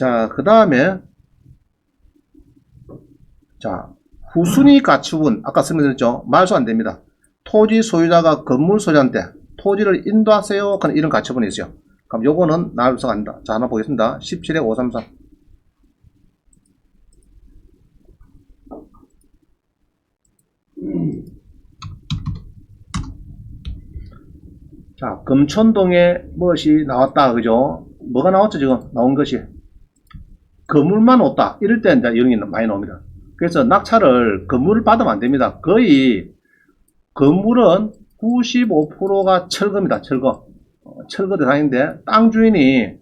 자, 그 다음에, 자, 후순위 가축은, 아까 설명드렸죠? 말소 안 됩니다. 토지 소유자가 건물 소유자한테 토지를 인도하세요. 그런 이런 가처분이 있어요. 그럼 요거는 나올수가 아니다. 자, 하나 보겠습니다. 17에 533. 자, 금천동에 무엇이 나왔다. 그죠? 뭐가 나왔죠, 지금? 나온 것이. 건물만 없다. 이럴 때 이제 이런 게 많이 나옵니다. 그래서 낙찰을 건물을 받으면 안 됩니다. 거의 건물은 95%가 철거입니다. 철거. 어, 철거 대상인데 땅 주인이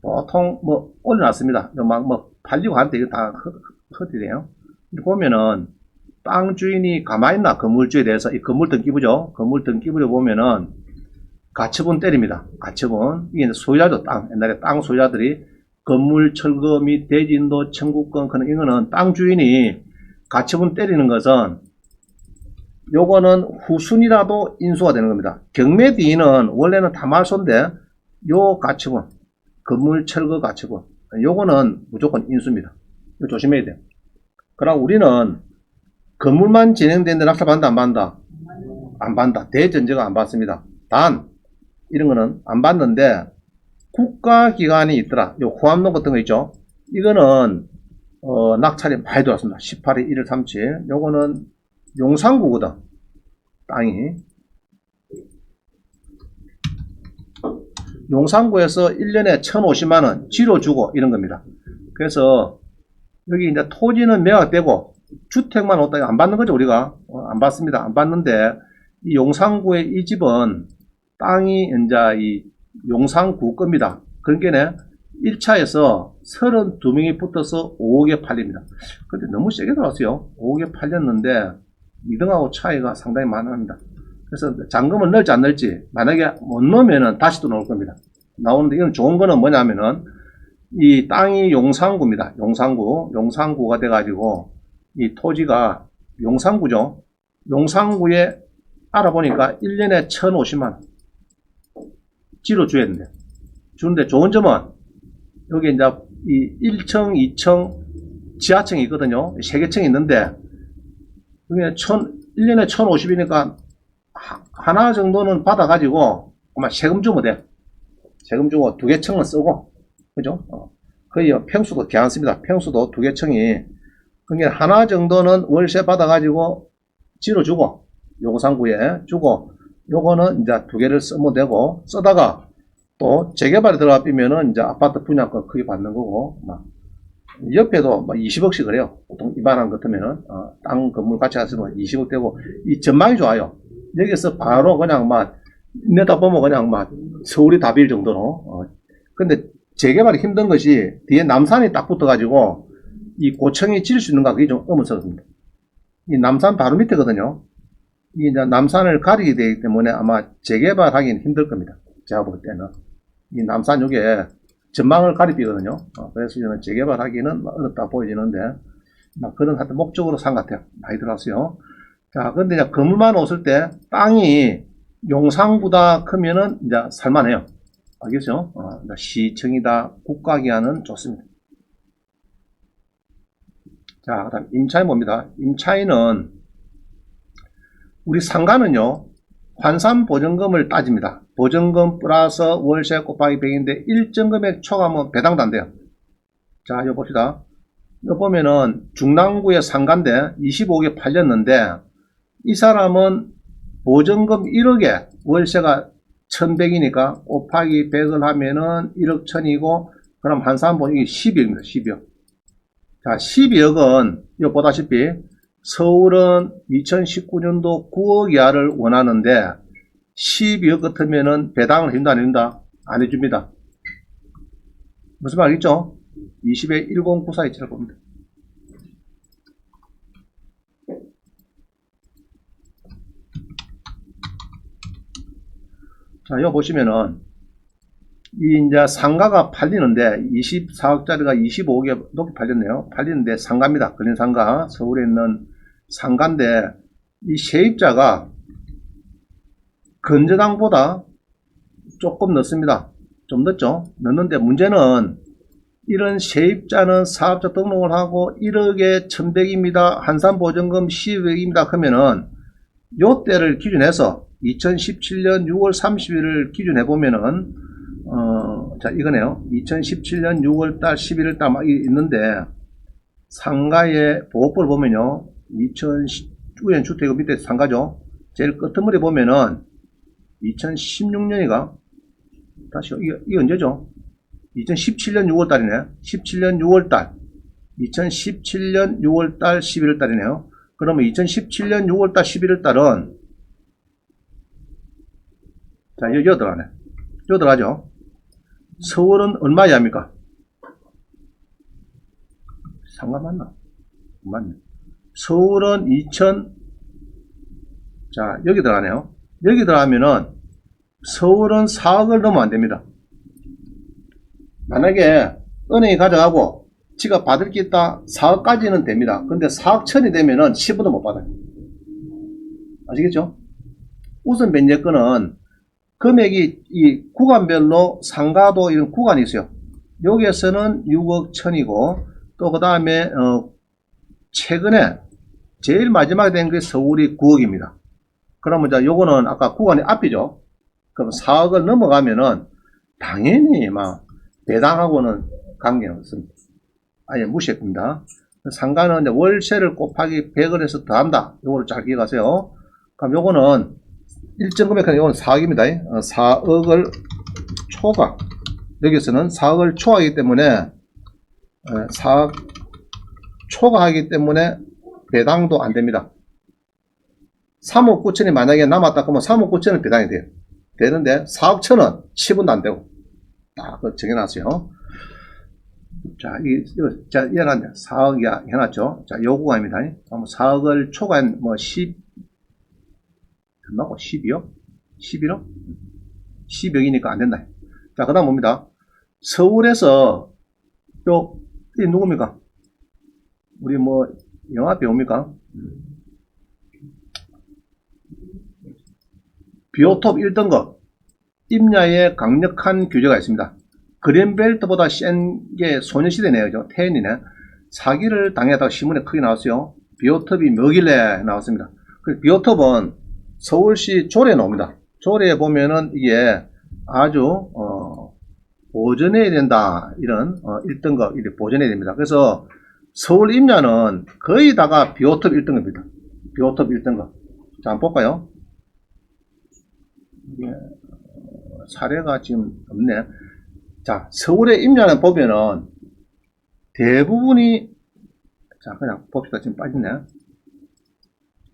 보통 뭐 올려놨습니다. 막뭐 팔리고 하는데 이거 다 허디래요. 보면은 땅 주인이 가만히 있나 건물주에 대해서 이 건물 등기부죠. 건물 등기부를 보면은 가처분 때립니다. 가처분 이게 소유자죠. 땅 옛날에 땅 소유자들이 건물 철거 및 대진도 청구권 그런 이거는 땅 주인이 가처분 때리는 것은 요거는 후순이라도 인수가 되는 겁니다. 경매 뒤는 원래는 다 말소인데 요 가처분 건물 철거 가처분 요거는 무조건 인수입니다. 조심해야 돼요. 그럼 우리는 건물만 진행되는데 낙찰 받는다 안 받는다? 안 받는다. 대전제가 안 받습니다. 단 이런 거는 안 받는데 국가기관이 있더라. 요 호암동 같은 거 있죠. 이거는 어, 낙찰이 많이 들어왔습니다. 18일 1일 37. 요거는 용산구거든. 땅이. 용산구에서 1년에 1,050만원 지로 주고 이런 겁니다. 그래서 여기 이제 토지는 매각되고 주택만 없다 안 받는 거죠 우리가 어, 안 받습니다 안 받는데 이 용산구의 이 집은 땅이 이제 이 용산구 겁니다. 그러니까 1차에서 32명이 붙어서 5억에 팔립니다. 근데 너무 세게 들어왔어요. 5억에 팔렸는데 2등하고 차이가 상당히 많합니다. 그래서 잔금을 넣을지 안 넣을지 만약에 못 넣으면은 다시 또 나올 겁니다. 나오는데 이건 좋은 거는 뭐냐면은 이 땅이 용산구입니다. 용산구. 용산구가 돼 가지고 이 토지가 용산구죠. 용산구에 알아보니까 1년에 1,050만원. 지로 줘야 된대. 주는데 좋은 점은 여기 이제 이 1층, 2층, 지하층이 있거든요. 세 개 층이 있는데 그게 천, 1년에 1,050이니까 하나 정도는 받아가지고 아마 세금 주면 돼. 세금 주고 두 개 층은 쓰고 그죠? 어. 거의 평수도 괜찮습니다. 평수도 두 개 층이 그러니까 하나 정도는 월세 받아가지고 지로 주고 용산구에 주고 요거는 이제 두 개를 쓰면 되고 쓰다가 또 재개발에 들어가 삐면은 이제 아파트 분양권 크게 받는 거고 막 옆에도 막 20억씩 그래요. 보통 이만한 것 같으면은 어, 땅 건물 같이 하시면 20억 되고 이 전망이 좋아요. 여기서 바로 그냥 막 내다 보면 그냥 막 서울이 답일 정도로. 어. 근데 재개발이 힘든 것이 뒤에 남산이 딱 붙어가지고 이 고층이 질수 있는가 그게 좀 어물스럽습니다. 이 남산 바로 밑에거든요. 이 남산을 가리게 되기 때문에 아마 재개발하기는 힘들 겁니다. 제가 볼 때는 이 남산 요게 전망을 가리비거든요. 어, 그래서 저는 재개발하기는 어렵다 보여지는데 막 그런 하여튼 목적으로 산 것 같아요. 많이 들어왔어요. 자, 근데 이제 건물만 없을 때 땅이 용상보다 크면은 이제 살만해요. 알겠죠? 어, 시청이다 국가기관은 좋습니다. 자, 그 다음 임차인 봅니다. 임차인은 우리 상가는요, 환산 보증금을 따집니다. 보증금 플러스 월세 곱하기 100인데 일정 금액 초과하면 배당도 안 돼요. 자, 이거 봅시다. 이거 보면은 중랑구의 상가인데 25억에 팔렸는데 이 사람은 보증금 1억에 월세가 1100이니까 곱하기 100을 하면은 1억 1000이고 그럼 환산 보증이 12억입니다. 12억. 자, 12억은 이거 보다시피 서울은 2019년도 9억 이하를 원하는데 12억 같으면은 배당을 해준다 안 해준다? 안 해줍니다. 무슨 말이죠? 20에 109427을 봅니다. 자, 이거 보시면은 이 이제 상가가 팔리는데 24억짜리가 25억에 높게 팔렸네요. 팔리는데 상가입니다. 걸린 상가. 서울에 있는 상가인데 이 세입자가 건저당보다 조금 늦습니다. 좀 늦죠? 늦는데 문제는 이런 세입자는 사업자 등록을 하고 1억에 1100입니다. 한산보증금 10억입니다. 하면은 요 때를 기준해서 2017년 6월 30일을 기준해 보면은 어, 자 이거네요. 2017년 6월 달 11일 달막 있는데 상가의 보호법을 보면요. 2010년 주택 밑에 상가죠. 제일 끄트머리 보면은 2016년이가 다시 이게, 이게 언제죠? 2017년 6월 달이네. 17년 6월 달. 2017년 6월 달 11월 달이네요. 그러면 2017년 6월 달 11월 달은 자, 여기 들어가네. 여기 들어가죠. 서울은 얼마 이하입니까? 상관 맞나? 맞네. 서울은 2000, 자, 여기 들어가네요. 여기 들어가면은 서울은 4억을 넘으면 안 됩니다. 만약에 은행이 가져가고 지가 받을 게 있다 4억까지는 됩니다. 근데 4억 천이 되면은 10원도 못 받아요. 아시겠죠? 우선 변제권은 금액이 이 구간별로 상가도 이런 구간이 있어요. 여기에서는 6억 천이고 또 그 다음에 어 최근에 제일 마지막에 된 게 서울이 9억입니다. 그러면 자 요거는 아까 구간이 앞이죠. 그럼 4억을 넘어가면은 당연히 막 배당하고는 관계는 없습니다. 아예 무시했습니다. 상가는 월세를 곱하기 100을 해서 더한다. 요거를 잘 기억하세요. 그럼 요거는 일정 금액은 요거는 4억입니다. 4억을 초과. 여기서는 4억을 초과하기 때문에 4억 초과하기 때문에 배당도 안 됩니다. 3억 9천이 만약에 남았다 그러면 3억 9천은 배당이 돼요. 되는데 4억 천은 10원도 안 되고 딱 정해놨어요. 자, 이, 자, 얘는 4억이야 해놨죠. 자, 요구가입니다. 그럼 4억을 초과한 뭐 10, 얼마고 12억? 11억? 10억이니까 안 된다. 자, 그 다음 뭡니다. 서울에서 요, 이 누굽니까? 우리 뭐, 영화 배우입니까? 비오톱 1등급. 임야에 강력한 규제가 있습니다. 그린벨트보다 센 게 소녀시대네요. 저 태연이네. 사기를 당했다고 신문에 크게 나왔어요. 비오톱이 뭐길래 나왔습니다. 그 비오톱은 서울시 조례에 나옵니다. 조례에 보면은 이게 아주 어, 보존해야 된다. 이런 어, 1등급 이렇게 보존해야 됩니다. 그래서 서울 임야는 거의 다가 비오톱 1등급입니다. 비오톱 1등급. 자, 한번 볼까요? 어, 사례가 지금 없네. 자, 서울의 임야는 보면은 대부분이 자, 그냥 봅시다. 지금 빠졌네.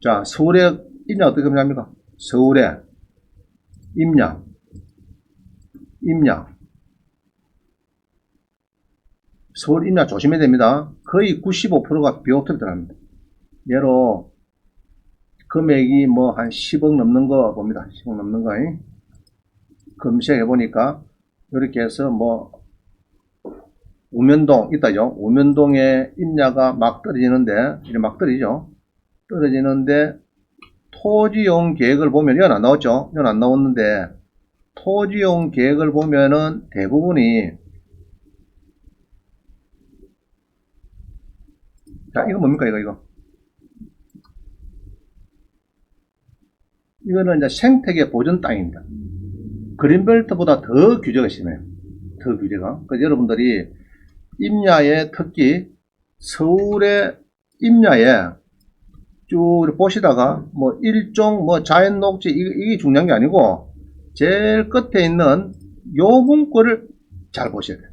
자, 서울의 임야 어떻게 합니까? 서울의 임야, 임야. 서울 임야 조심해야 됩니다. 거의 95%가 비오톱이 들어갑니다. 예로 금액이 뭐 한 10억 넘는 거 봅니다. 10억 넘는 거. 잉? 검색해 보니까 이렇게 해서 뭐 우면동 있다죠. 우면동에 임야가 막 떨어지는데 이제 막 떨어지죠. 떨어지는데 토지용 계획을 보면 이건 안 나왔죠. 이건 안 나왔는데 토지용 계획을 보면은 대부분이 자 이거 뭡니까 이거 이거 이거는 이제 생태계 보존 땅입니다. 그린벨트보다 더 규제가 심해요. 더 규제가. 그래서 여러분들이 임야의 특히 서울의 임야에 쭉 보시다가 뭐 일종 뭐 자연 녹지 이게, 중요한 게 아니고 제일 끝에 있는 요 문구를 잘 보셔야 돼요.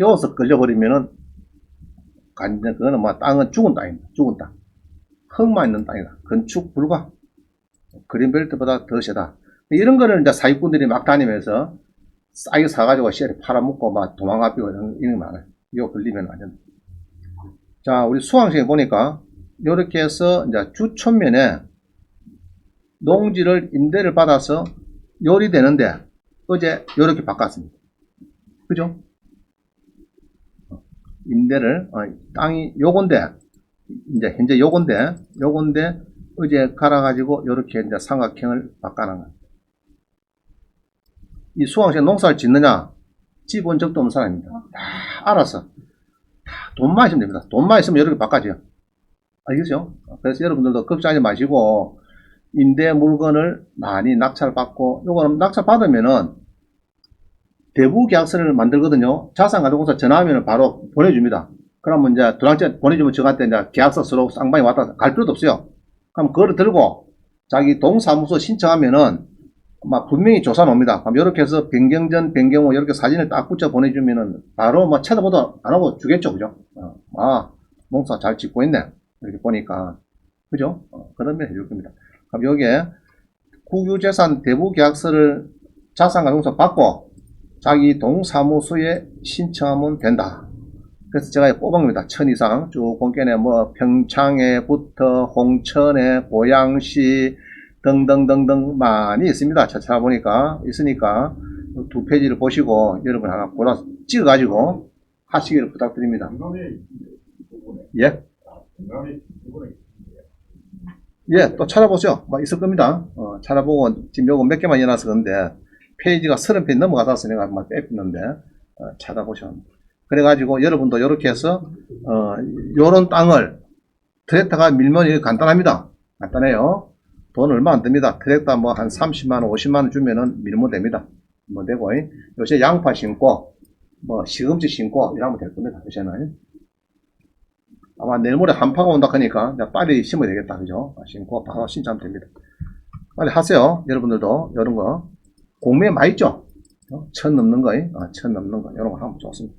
여기서 걸려버리면은 간전 그거는 뭐 땅은 죽은 땅입니다. 죽은 땅. 흙만 있는 땅이다. 건축 불가. 그린벨트보다 더 세다. 이런 거를 이제 사기꾼들이 막 다니면서 싸게 사가지고 씨알이 팔아먹고 막 도망가피고 이런, 이런 거 많아요. 이거 걸리면 완전. 자, 우리 수강생에 보니까 이렇게 해서 이제 주촌면에 농지를 임대를 받아서 요리되는데 어제 이렇게 바꿨습니다. 그죠? 임대를 어, 땅이 요건데 이제 현재 요건데 요건데 어제 갈아가지고 이렇게 이제 삼각형을 바꿔놓은 거예요. 이 수강생 농사를 짓느냐 집온 적도 없는 사람입니다. 다 알아서. 다 돈만 있으면 됩니다. 돈만 있으면 개 바꿔줘요. 알겠죠? 그래서 여러분들도 걱정하지 마시고, 임대 물건을 많이 낙찰 받고, 요거는 낙찰 받으면은, 대부 계약서를 만들거든요. 자산가족공사 전화하면 바로 보내줍니다. 그러면 이제 도랑째 보내주면 저한테 이제 계약서 서로 쌍방이 왔다 갈 필요도 없어요. 그럼 그거를 들고 자기 동사무소 신청하면은 막 분명히 조사 옵니다. 그럼 이렇게 해서 변경 전, 변경 후 이렇게 사진을 딱 붙여 보내주면은 바로 뭐 쳐다보도 안 하고 주겠죠. 그죠? 어, 아, 농사 잘 짓고 있네. 이렇게 보니까. 그죠? 어, 그러면 해줄 겁니다. 그럼 여기에 국유재산 대부 계약서를 자산가족공사 받고 자기 동사무소에 신청하면 된다. 그래서 제가 뽑아봅니다. 천 이상 쭉 공견에 뭐 평창에부터 홍천에 보양시 등등등등 많이 있습니다. 찾아보니까 있으니까 두 페이지를 보시고 여러분 하나 골라 찍어가지고 하시기를 부탁드립니다. 예, 예, 또 찾아보세요. 뭐 있을 겁니다. 어, 찾아보고 지금 요거 몇 개만 이어놔서 그런데 페이지가 30페이지 넘어가서 내가 막 뺐는데 어, 찾아보시면 그래가지고 여러분도 이렇게 해서 어, 요런 땅을 트랙터가 밀면 이게 간단합니다. 간단해요. 돈 얼마 안 듭니다. 트랙터 뭐 한 30만원, 50만원 주면은 밀면 됩니다. 뭐 되고, 이. 요새 양파 심고, 뭐 시금치 심고 이러면 될 겁니다. 요새는. 아마 내일 모레 한파가 온다 하니까 빨리 심어야 되겠다. 그죠? 심고 바로 신청하면 됩니다. 빨리 하세요. 여러분들도 이런 거. 공매 많이 있죠? 어? 천 넘는 거, 어, 천 넘는 거. 이런 거 하면 좋습니다.